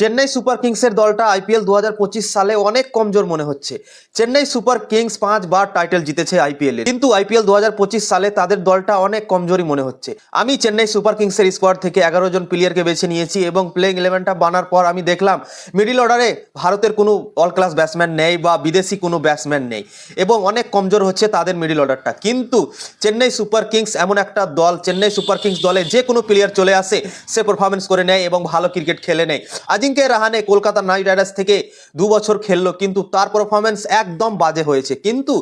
Chennai super কিংসের দলটা IPL দু হাজার পঁচিশ সালে অনেক কমজোর মনে হচ্ছে। চেন্নাই সুপার কিংস পাঁচবার টাইটেল জিতেছে আইপিএল কিন্তু আইপিএল দু হাজার পঁচিশ সালে তাদের দলটা অনেক কমজোরি মনে হচ্ছে। আমি চেন্নাই সুপার কিংসের স্কোয়াড থেকে এগারো জন প্লেয়ারকে বেছে নিয়েছি এবং প্লেইং ইলেভেনটা বানার পর আমি দেখলাম মিডিল অর্ডারে ভারতের কোনো অল ক্লাস ব্যাটসম্যান নেই বা বিদেশি কোনো ব্যাটসম্যান নেই এবং অনেক কমজোর হচ্ছে তাদের মিডিল অর্ডারটা কিন্তু চেন্নাই সুপার কিংস এমন একটা দল, চেন্নাই সুপার কিংস দলে যে কোনো প্লেয়ার চলে আসে, সে পারফরমেন্স করে নেয় এবং ভালো ক্রিকেট খেলে নেয়। আজিঙ্কে রাহানে কলকাতা নাইট রাইডার্স থেকে দু বছর খেললো, কিন্তু তার পারফরমেন্স একদম বাজে হয়েছে। কিন্তু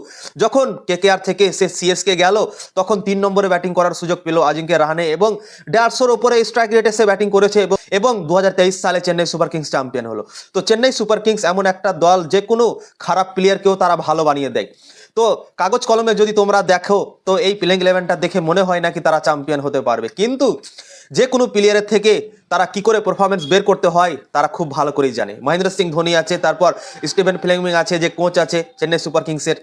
যখন কেকেআর থেকে সে সিএসকে গেল, তখন তিন নম্বরে ব্যাটিং করার সুযোগ পেল আজিঙ্কে রাহানে এবং দেড়শোর ওপরে স্ট্রাইক রেটে সে ব্যাটিং করেছে এবং এবং দু হাজার তেইশ সালে চেন্নাই সুপার কিংস চ্যাম্পিয়ন হলো। তো চেন্নাই সুপার কিংস এমন একটা দল, যে কোনো খারাপ প্লেয়ারকেও তারা ভালো বানিয়ে দেয়। তো কাগজ কলমে যদি তোমরা দেখো, তো এই প্লেইং ইলেভেনটা দেখে মনে হয় নাকি তারা চ্যাম্পিয়ন হতে পারবে। কিন্তু যে কোনো প্লেয়ারের থেকে তারা কি করে পারফরমেন্স বের করতে হয়, তারা খুব ভালো করেই জানে। মহেন্দ্র সিং ধোনি আছে, তারপর স্টিভেন ফ্লেমিং আছে, যে কোচ আছে, চেন্নাই সুপার কিংসের।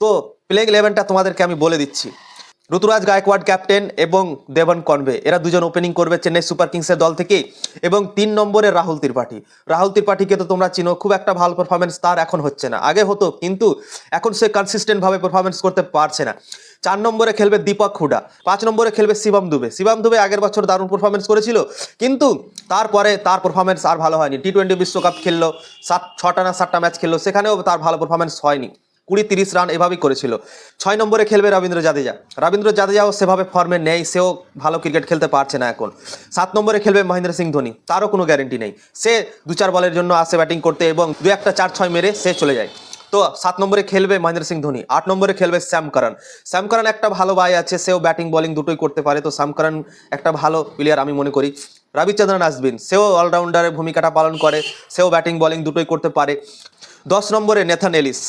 তো প্লেইং ইলেভেনটা তোমাদেরকে আমি বলে দিচ্ছি। ঋতুরাজ গায়কোয়াড, ক্যাপ্টেন এবং দেবন কনবে এরা দুজন ওপেনিং করবে চেন্নাই সুপার কিংসের দল থেকে এবং তিন নম্বরে রাহুল ত্রিপাঠী। রাহুল ত্রিপাঠীকে তো তোমরা চিনো, খুব একটা ভালো পারফরমেন্স তার এখন হচ্ছে না। আগে হতো, কিন্তু এখন সে কনসিস্টেন্টভাবে পারফরমেন্স করতে পারছে না। চার নম্বরে খেলবে দীপক হুডা, পাঁচ নম্বরে খেলবে শিবম দুবে। শিবম দুবে আগের বছর দারুণ পারফরমেন্স করেছিল, কিন্তু তারপরে তার পারফরমেন্স আর ভালো হয়নি। টি টোয়েন্টি বিশ্বকাপ খেললো, সাত, ছটা না সাতটা ম্যাচ খেললো, সেখানেও তার ভালো পারফরমেন্স হয়নি। কুড়ি তিরিশ রান এভাবেই করেছিল। ছয় নম্বরে খেলবে রবীন্দ্র জাদেজা। রবীন্দ্র জাদেজাও সেভাবে ফর্মে নেই, সেও ভালো ক্রিকেট খেলতে পারছে না এখন। সাত নম্বরে খেলবে মহেন্দ্র সিং ধোনি, তারও কোনো গ্যারেন্টি নেই। সে দু চার বলের জন্য আসে ব্যাটিং করতে এবং দু একটা চার ছয় মেরে সে চলে যায়। তো সাত নম্বরে খেলবে মহেন্দ্র সিং ধোনি, আট নম্বরে খেলবে শ্যাম করণ। শ্যাম করণ একটা ভালো ভাই আছে, সেও ব্যাটিং বলিং দুটোই করতে পারে। তো শ্যাম করণ একটা ভালো প্লেয়ার আমি মনে করি। রবিচন্দ্রন আসবিন, সেও অলরাউন্ডারের ভূমিকাটা পালন করে, সেও ব্যাটিং বলিং দুটোই করতে পারে। দশ নম্বরে নেথান এলিস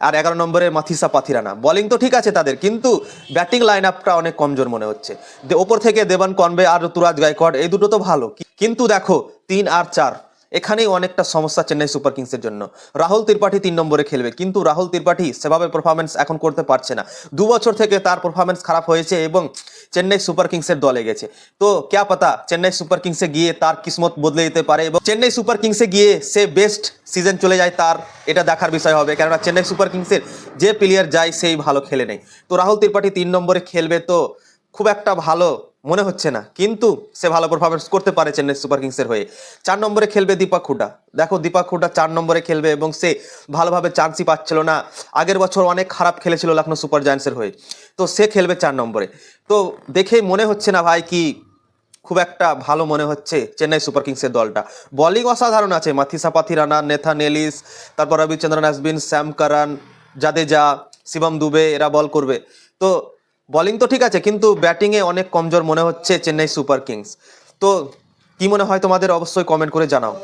আর এগারো নম্বরের মাথিসা পাথিরানা। বলিং তো ঠিক আছে তাদের, কিন্তু ব্যাটিং লাইন আপটা অনেক কমজোর মনে হচ্ছে। ওপর থেকে দেবান কনবে আর ঋতুরাজ গায়কোয়াড়, এই দুটো তো ভালো। কিন্তু দেখো, তিন আর চার। এখানেই অনেকটা সমস্যা চেন্নাই সুপার কিংসের জন্য। রাহুল ত্রিপাঠী তিন নম্বরে খেলবে, কিন্তু রাহুল ত্রিপাঠী সেভাবে পারফরমেন্স এখন করতে পারছে না। দু বছর থেকে তার পারফরমেন্স খারাপ হয়েছে এবং চেন্নাই সুপার কিংসের দলে গেছে। তো ক্যা পাতা, চেন্নাই সুপার কিংসে গিয়ে তার কিসমত বদলে দিতে পারে এবং চেন্নাই সুপার কিংসে গিয়ে সে বেস্ট সিজন চলে যায় তার, এটা দেখার বিষয় হবে। কেননা চেন্নাই সুপার কিংসের যে প্লেয়ার যায়, সেই ভালো খেলে নেই। তো রাহুল ত্রিপাঠী তিন নম্বরে খেলবে, তো খুব একটা ভালো মনে হচ্ছে না। কিন্তু সে ভালো পারফরমেন্স করতে পারে চেন্নাই সুপার কিংসের হয়ে। চার নম্বরে খেলবে দীপক হুডা দেখো দীপক হুডা চার নম্বরে খেলবে এবং সে ভালোভাবে চান্সই পাচ্ছিল না। আগের বছর অনেক খারাপ খেলেছিল লখনৌ সুপার জায়ান্টসের হয়ে। তো সে খেলবে চার নম্বরে। তো দেখে মনে হচ্ছে না ভাই কি খুব একটা ভালো মনে হচ্ছে চেন্নাই সুপার কিংসের দলটা। বলিং অসাধারণ আছে। মাথিসা পাথিরানা, নেথান এলিস, তারপর রবিচন্দ্রন আসবিন শ্যাম কারান, জাদেজা, শিবম দুবে এরা বল করবে। তো বোলিং তো ঠিক আছে, কিন্তু ব্যাটিংয়ে অনেক কমজোর মনে হচ্ছে চেন্নাই সুপার কিংস। তো কি মনে হয় তোমাদের? অবশ্যই কমেন্ট করে জানাও।